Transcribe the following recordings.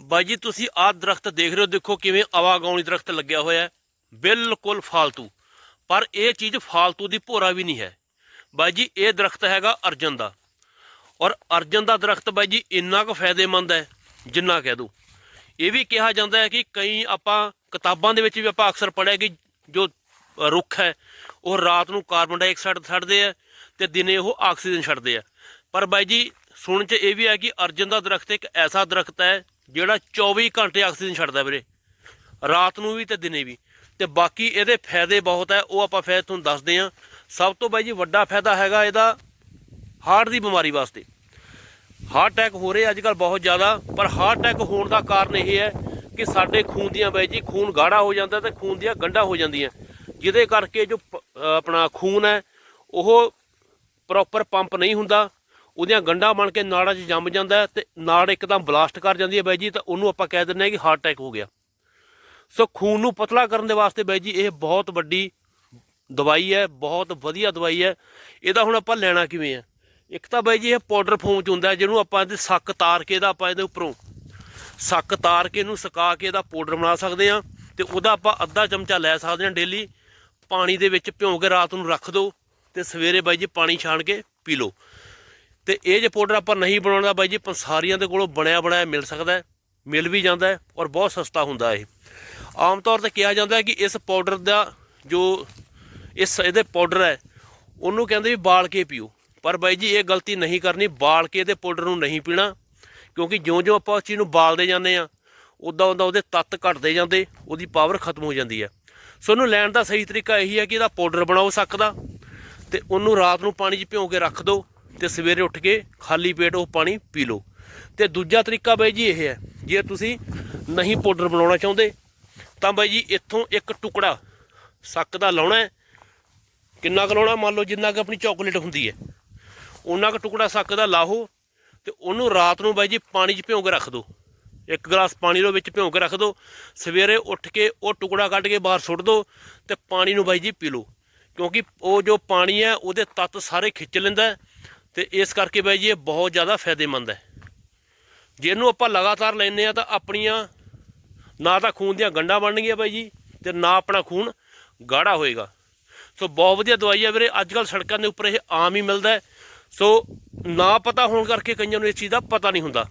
ਬਾਈ ਜੀ, ਤੁਸੀਂ ਆਹ ਦਰਖਤ ਦੇਖ ਰਹੇ ਹੋ, ਦੇਖੋ ਕਿਵੇਂ ਆਵਾਗਾਉਣੀ ਦਰਖਤ ਲੱਗਿਆ ਹੋਇਆ ਹੈ। ਬਿਲਕੁਲ ਫਾਲਤੂ। ਪਰ ਇਹ ਚੀਜ਼ ਫਾਲਤੂ ਦੀ ਭੋਰਾ ਵੀ ਨਹੀਂ ਹੈ। ਬਾਈ ਜੀ, ਇਹ ਦਰਖਤ ਹੈਗਾ ਅਰਜਨ ਦਾ। ਔਰ ਅਰਜਨ ਦਾ ਦਰਖਤ ਬਾਈ ਜੀ, ਇੰਨਾ ਕੁ ਫਾਇਦੇਮੰਦ ਹੈ, ਜਿੰਨਾ ਕਹਿ ਦੋ ਇਹ ਵੀ ਕਿਹਾ ਜਾਂਦਾ ਹੈ ਕਿ ਕਈ ਆਪਾਂ ਕਿਤਾਬਾਂ ਦੇ ਵਿੱਚ ਵੀ ਆਪਾਂ ਅਕਸਰ ਪੜ੍ਹਿਆ ਕਿ ਜੋ ਰੁੱਖ ਹੈ, ਉਹ ਰਾਤ ਨੂੰ ਕਾਰਬਨ ਡਾਈਆਕਸਾਈਡ ਛੱਡਦੇ ਆ ਤੇ ਦਿਨੇ ਉਹ ਆਕਸੀਜਨ ਛੱਡਦੇ ਆ ਪਰ ਬਾਈ ਜੀ ਸੁਣ ਚ ਇਹ ਵੀ ਹੈ ਕਿ ਅਰਜਨ ਦਾ ਦਰਖਤ ਇੱਕ ਐਸਾ ਦਰਖਤ ਹੈ ਜਿਹੜਾ 24 ਘੰਟੇ ਆਕਸੀਜਨ ਛੱਡਦਾ ਵੀਰੇ। ਰਾਤ ਨੂੰ ਵੀ ਤੇ ਦਿਨੇ ਵੀ। ਤੇ ਬਾਕੀ ਇਹਦੇ ਫਾਇਦੇ ਬਹੁਤ ਹੈ ਉਹ ਆਪਾਂ ਫਾਇਦੇ ਤੁਹਾਨੂੰ ਦੱਸਦੇ ਹਾਂ ਸਭ ਤੋਂ ਬਾਈ ਜੀ ਵੱਡਾ ਫਾਇਦਾ ਹੈਗਾ ਇਹਦਾ ਹਾਰਟ ਦੀ ਬਿਮਾਰੀ ਵਾਸਤੇ। ਹਾਰਟ ਅਟੈਕ ਹੋ ਰਹੇ ਅੱਜ ਕੱਲ ਬਹੁਤ ਜ਼ਿਆਦਾ, ਪਰ ਹਾਰਟ ਅਟੈਕ ਹੋਣ ਦਾ ਕਾਰਨ ਇਹ ਹੈ ਕਿ ਸਾਡੇ ਖੂਨ ਦੀਆਂ ਬਾਈ ਜੀ, ਖੂਨ ਗਾੜਾ ਹੋ ਜਾਂਦਾ ਤੇ ਖੂਨ ਦੀਆਂ ਗੰਢਾਂ ਹੋ ਜਾਂਦੀਆਂ। ਜਿਹਦੇ ਕਰਕੇ ਜੋ ਪ- ਆਪਣਾ ਖੂਨ ਹੈ, ਉਹ ਪ੍ਰੋਪਰ ਪੰਪ ਨਹੀਂ ਹੁੰਦਾ। ਉਹਦੀਆਂ ਗੰਢਾਂ ਬਣ ਕੇ ਨਾੜਾਂ 'ਚ ਜੰਮ ਜਾਂਦਾ ਹੈ ਤੇ ਨਾੜ ਇੱਕਦਮ ਬਲਾਸਟ ਕਰ ਜਾਂਦੀ ਹੈ ਬਾਈ ਜੀ, ਤਾਂ ਉਹਨੂੰ ਆਪਾਂ ਕਹਿ ਦਿੰਦੇ ਹਾਂ ਕਿ ਹਾਰਟ ਅਟੈਕ ਹੋ ਗਿਆ। ਸੋ ਖੂਨ ਨੂੰ ਪਤਲਾ ਕਰਨ ਦੇ ਵਾਸਤੇ ਬਾਈ ਜੀ, ਇਹ ਬਹੁਤ ਵੱਡੀ ਦਵਾਈ ਹੈ, ਬਹੁਤ ਵਧੀਆ ਦਵਾਈ ਹੈ। ਇਹਦਾ ਹੁਣ ਆਪਾਂ ਲੈਣਾ ਕਿਵੇਂ ਹੈ? ਇੱਕ ਤਾਂ ਬਾਈ ਜੀ, ਇਹ ਪਾਊਡਰ ਫੋਮ ਚ ਹੁੰਦਾ ਜਿਹਨੂੰ ਆਪਾਂ ਇਹਦੇ ਸੱਕ ਤਾਰ ਕੇ ਇਹਦਾ ਆਪਾਂ ਇਹਦੇ ਉੱਪਰੋਂ ਸੱਕ ਤਾਰ ਕੇ ਇਹਨੂੰ ਸੁਕਾ ਕੇ ਇਹਦਾ ਪਾਊਡਰ ਬਣਾ ਸਕਦੇ ਆ ਤੇ ਉਹਦਾ ਆਪਾਂ ਅੱਧਾ ਚਮਚਾ ਲੈ ਸਕਦੇ ਆ ਡੇਲੀ। ਪਾਣੀ ਦੇ ਵਿੱਚ ਭਿਉਂ ਕੇ ਰਾਤ ਨੂੰ ਰੱਖ ਦਿਓ ਤੇ ਸਵੇਰੇ ਬਾਈ ਜੀ ਪਾਣੀ ਛਾਣ ਕੇ ਪੀ ਲਓ। ਤੇ ਇਹ ਜੇ ਪਾਊਡਰ ਆਪਾਂ ਨਹੀਂ ਬਣਾਉਣਾ ਬਾਈ ਜੀ, ਪੰਸਾਰੀਆਂ ਦੇ ਕੋਲੋਂ ਬਣਿਆ ਬਣਾਇਆ ਮਿਲ ਸਕਦਾ ਮਿਲ ਵੀ ਜਾਂਦਾ ਹੈ ਔਰ ਬਹੁਤ ਸਸਤਾ ਹੁੰਦਾ ਇਹ। ਆਮ ਤੌਰ ਤੇ ਕਿਹਾ ਜਾਂਦਾ ਹੈ ਕਿ ਇਸ ਪਾਊਡਰ ਦਾ ਜੋ ਇਸ ਇਹਦੇ ਪਾਊਡਰ ਹੈ, ਉਹਨੂੰ ਕਹਿੰਦੇ ਵੀ ਬਾਲ ਕੇ ਪੀਓ। ਪਰ ਬਾਈ ਜੀ, ਇਹ ਗਲਤੀ ਨਹੀਂ ਕਰਨੀ, ਬਾਲ ਕੇ ਇਹਦੇ ਪਾਊਡਰ ਨੂੰ ਨਹੀਂ ਪੀਣਾ, ਕਿਉਂਕਿ ਜਿਉਂ-ਜਿਉਂ ਆਪਾਂ ਉਸ ਚੀਜ਼ ਨੂੰ ਬਾਲਦੇ ਜਾਂਦੇ ਆ ਉਦਾਂ ਉਦਾਂ ਉਹਦੇ ਤੱਤ ਘਟਦੇ ਜਾਂਦੇ, ਉਹਦੀ ਪਾਵਰ ਖਤਮ ਹੋ ਜਾਂਦੀ ਹੈ। ਸੋ ਉਹਨੂੰ ਲੈਣ ਦਾ ਸਹੀ ਤਰੀਕਾ ਇਹੀ ਹੈ ਕਿ ਇਹਦਾ ਪਾਊਡਰ ਬਣਾਓ ਸਕਦਾ, ਤੇ ਉਹਨੂੰ ਰਾਤ ਨੂੰ ਪਾਣੀ 'ਚ ਭਿਓ ਕੇ ਰੱਖ ਦਿਓ ਤੇ ਸਵੇਰੇ ਉੱਠ ਕੇ ਖਾਲੀ ਪੇਟ ਉਹ ਪਾਣੀ ਪੀ ਲਓ। ਤੇ ਦੂਜਾ ਤਰੀਕਾ ਬਾਈ ਜੀ ਇਹ ਹੈ, ਜੇ ਤੁਸੀਂ ਨਹੀਂ ਪਾਊਡਰ ਬਣਾਉਣਾ ਚਾਹੁੰਦੇ, ਤਾਂ ਬਾਈ ਜੀ ਇੱਥੋਂ ਇੱਕ ਟੁਕੜਾ ਸੱਕ ਦਾ ਲਾਉਣਾ ਕਿੰਨਾ ਕੁ ਲਾਉਣਾ? ਮੰਨ ਲਓ ਜਿੰਨਾ ਕੁ ਆਪਣੀ ਚਾਕਲੇਟ ਹੁੰਦੀ ਹੈ। ਉਹਨਾਂ ਕੁ ਟੁਕੜਾ ਸੱਕ ਦਾ ਲਾਹੋ ਤੇ ਉਹਨੂੰ ਰਾਤ ਨੂੰ ਬਾਈ ਜੀ ਪਾਣੀ 'ਚ ਭਿਉਂ ਕੇ ਰੱਖ ਦਿਓ। ਇੱਕ ਗਲਾਸ ਪਾਣੀ ਦੇ ਵਿੱਚ ਭਿਉਂ ਕੇ ਰੱਖ ਦਿਓ। ਸਵੇਰੇ ਉੱਠ ਕੇ ਉਹ ਟੁਕੜਾ ਕੱਢ ਕੇ ਬਾਹਰ ਸੁੱਟ ਦਿਓ ਤੇ ਪਾਣੀ ਨੂੰ ਬਾਈ ਜੀ ਪੀ ਲਓ। ਕਿਉਂਕਿ ਉਹ ਜੋ ਪਾਣੀ ਹੈ, ਉਹਦੇ ਤੱਤ ਸਾਰੇ ਖਿੱਚ ਲੈਂਦਾ ਤੇ ਇਸ ਕਰਕੇ ਬਾਈ ਜੀ ਇਹ ਬਹੁਤ ਜ਼ਿਆਦਾ ਫਾਇਦੇਮੰਦ ਹੈ। ਜੇ ਇਹਨੂੰ ਆਪਾਂ ਲਗਾਤਾਰ ਲੈਂਦੇ ਆ ਤਾਂ ਆਪਣੀਆਂ ਨਾ ਤਾਂ ਖੂਨ ਦੀਆਂ ਗੰਢਾਂ ਬਣਨਗੀਆਂ ਬਾਈ ਜੀ ਤੇ ਨਾ ਆਪਣਾ ਖੂਨ ਗਾੜਾ ਹੋਏਗਾ। ਸੋ ਬਹੁਤ ਵਧੀਆ ਦਵਾਈ ਹੈ ਵੀਰੇ ਅੱਜ ਕੱਲ ਸੜਕਾਂ ਦੇ ਉੱਪਰ ਇਹ ਆਮ ਹੀ ਮਿਲਦਾ ਹੈ। ਸੋ ਨਾ ਪਤਾ ਹੋਣ ਕਰਕੇ ਕਈਆਂ ਨੂੰ ਇਸ ਚੀਜ਼ ਦਾ ਪਤਾ ਨਹੀਂ ਹੁੰਦਾ।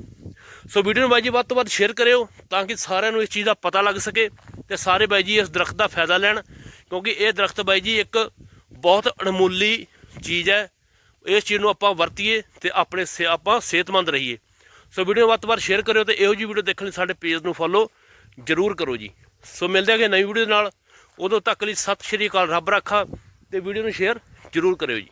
ਸੋ ਵੀਡੀਓ ਨੂੰ ਬਾਈ ਜੀ ਵੱਧ ਤੋਂ ਵੱਧ ਸ਼ੇਅਰ ਕਰਿਓ ਤਾਂ ਕਿ ਸਾਰਿਆਂ ਨੂੰ ਇਸ ਚੀਜ਼ ਦਾ ਪਤਾ ਲੱਗ ਸਕੇ ਤੇ ਸਾਰੇ ਬਾਈ ਜੀ ਇਸ ਦਰਖਤ ਦਾ ਫਾਇਦਾ ਲੈਣ, ਕਿਉਂਕਿ ਇਹ ਦਰਖਤ ਬਾਈ ਜੀ ਇੱਕ ਬਹੁਤ ਅਣਮੁੱਲੀ ਚੀਜ਼ ਹੈ। ਇਸ ਚੀਜ਼ ਨੂੰ ਆਪਾਂ ਵਰਤੀਏ ਤੇ ਆਪਣੇ ਸੇ- ਆਪਾਂ ਸਿਹਤਮੰਦ ਰਹੀਏ। ਸੋ ਵੀਡੀਓ ਵੱਧ ਤੋਂ ਵੱਧ ਸ਼ੇਅਰ ਕਰਿਓ ਤੇ ਇਹੋ ਜਿਹੀ ਵੀਡੀਓ ਦੇਖਣ ਲਈ ਸਾਡੇ ਪੇਜ ਨੂੰ ਫੋਲੋ ਜਰੂਰ ਕਰੋ ਜੀ। ਸੋ ਮਿਲਦੇ ਹਾਂ ਨਵੀਂ ਵੀਡੀਓ ਨਾਲ। ਉਦੋਂ ਤੱਕ ਲਈ ਸਤਿ ਸ਼੍ਰੀ ਅਕਾਲ, ਰੱਬ ਰੱਖਾ ਤੇ ਵੀਡੀਓ ਨੂੰ ਸ਼ੇਅਰ ਜਰੂਰ ਕਰਿਓ ਜੀ।